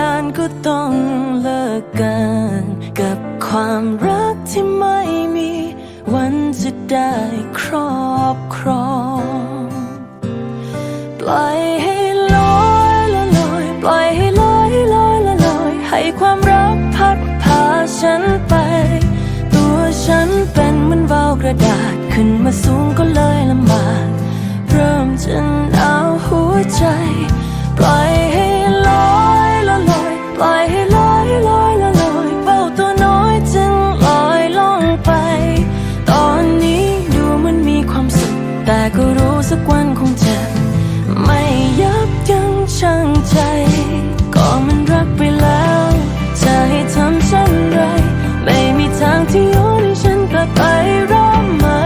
น ก็ต้องเลิกกันกับความรักที่ไม่มีวันจะได้ครอบครอง ปล่อยให้ลอยละลอย ปล่อยให้ลอยลอยละลอย ให้ความรักพัดพาฉันไป ตัวฉันเป็นเหมือนวาวกระดาษขึ้นมาสูงก็เลยลำบาก เริ่มจะหนาวหัวใจ ปล่อย ก็รู้สักวันคงจะ ไม่ยับยั้งชั่งใจ ก็มันรักไปแล้ว จะให้ทำเช่นไร ไม่มีทางที่ย้อนให้ฉันกลับไปริ่มใหม่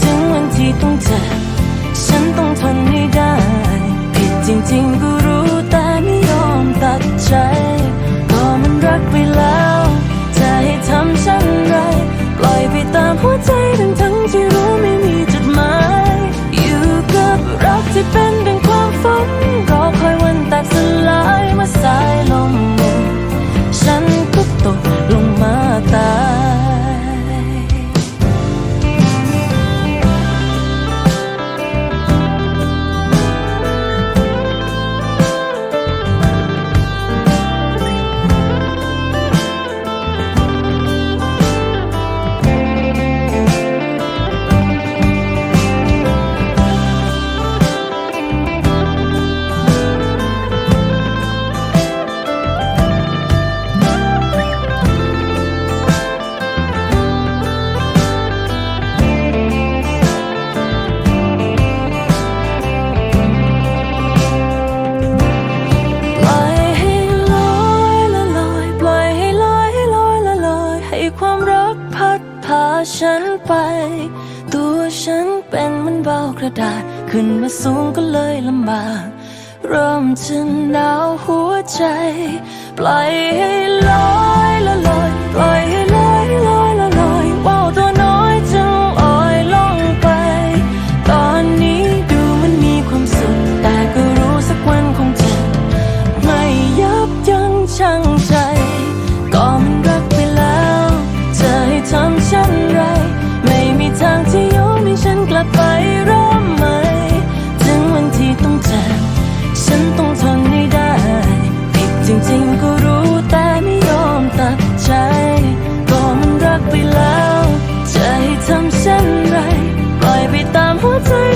ถึงวันที่ต้องเจ็บฉันต้องทนให้ได้ ผิดจริงๆก็รู้แต่ไม่ยอมตัดใจ รักที่เป็น ฉันไป ตัวฉันเป็นมันเบากระดาษ ขึ้นมาสูงก็เลยลำบากเริ่มจะหนาวหัวใจ ปล่อยให้ลอยละลอยปล่อยให้ 在